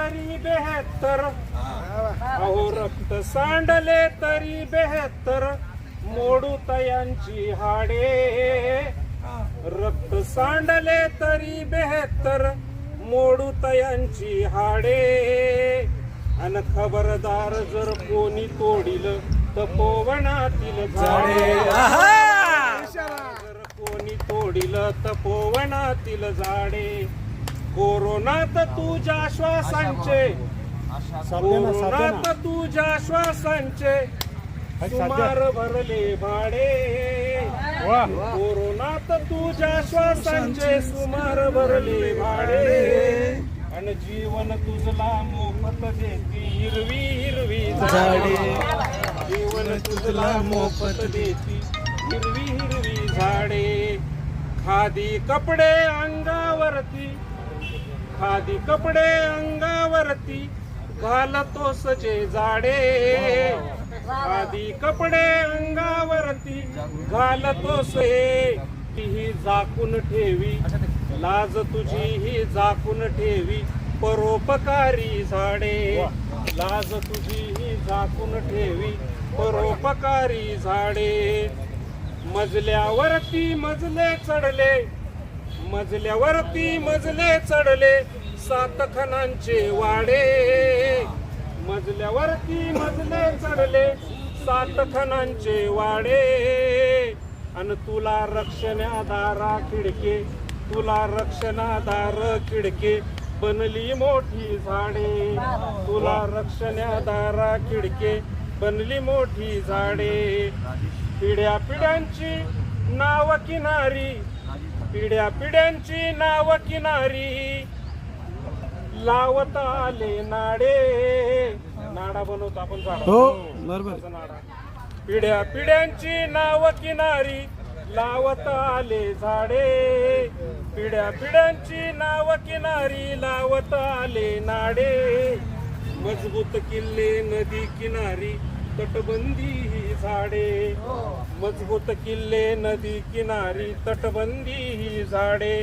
तरी बेहत्तर अहो रक्त सांडले तरी बेहत्तर मोडू तयांची हाडे. रक्त सांडले तरी बेहत्तर मोडू तयांची हाडे. अन खबरदार जर कोणी तोडील तपोवनातील झाडे. जर कोणी तोडील तपोवनातील झाडे. कोरोनात तुझ्या श्वासांचे कोरोनात तुझ्या श्वासांचे सुमार भरले भाडे. कोरोनात तुझ्या श्वासांचे सुमार भरले भाडे. आणि जीवन तुझला मोफत देती हिरवी हिरवी झाडे. जीवन तुझला मोफत देती हिरवी हिरवी झाडे. खादी कपडे अंगावरती. खादी कपडे अंगावरती घालतो जे जाडे. खादी कपडे अंगावरती घालतो हे ही झाकून ठेवी. लाज तुझी ही झाकून ठेवी. परोपकारी झाडे. लाज तुझी ही झाकून ठेवी. परोपकारी झाडे. मजल्यावरती मजले चढले. मजल्यावरती मजले चढले सात खणांचे वाडे. मजल्यावरती मजले चढले सात खणांचे वाडे. आणि तुला रक्षणादारा खिडके तुला रक्षणादार खिडके बनली मोठी झाडे. तुला रक्षणादारा खिडके बनली मोठी झाडे. पिढ्या पिढ्यांची नाव किनारी पिढ्या पिढ्यांची नाव किनारी. लावत आले नाडे. नाडा बनवतो आपण झाड. हो बरोबर. नाडा. पिढ्या पिढ्यांची नाव किनारी. लावत आले झाडे. पिढ्या पिढ्यांची नाव किनारी. लावत आले नाडे. मजबूत किल्ले नदी किनारी. तटबंदी ही. झाडे मजबूत किल्ले नदी किनारी तटबंदी ही झाडे.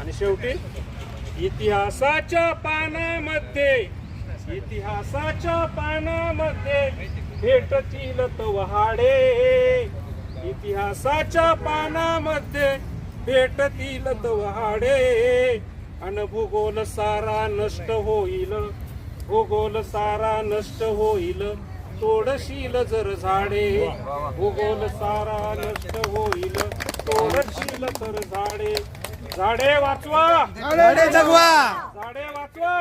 आणि शेवटी इतिहासाच्या पानामध्ये इतिहासाच्या पानामध्ये भेटतील तवहाडे. इतिहासाच्या पानामध्ये भेटतील तवहाडे. अन भूगोल सारा नष्ट होईल भूगोल सारा नष्ट होईल. तोडशील जर झाडे भूगोल सारा नष्ट होईल. तोडशील तर झाडे. झाडे वाचवा. जगवा. झाडे वाचवा.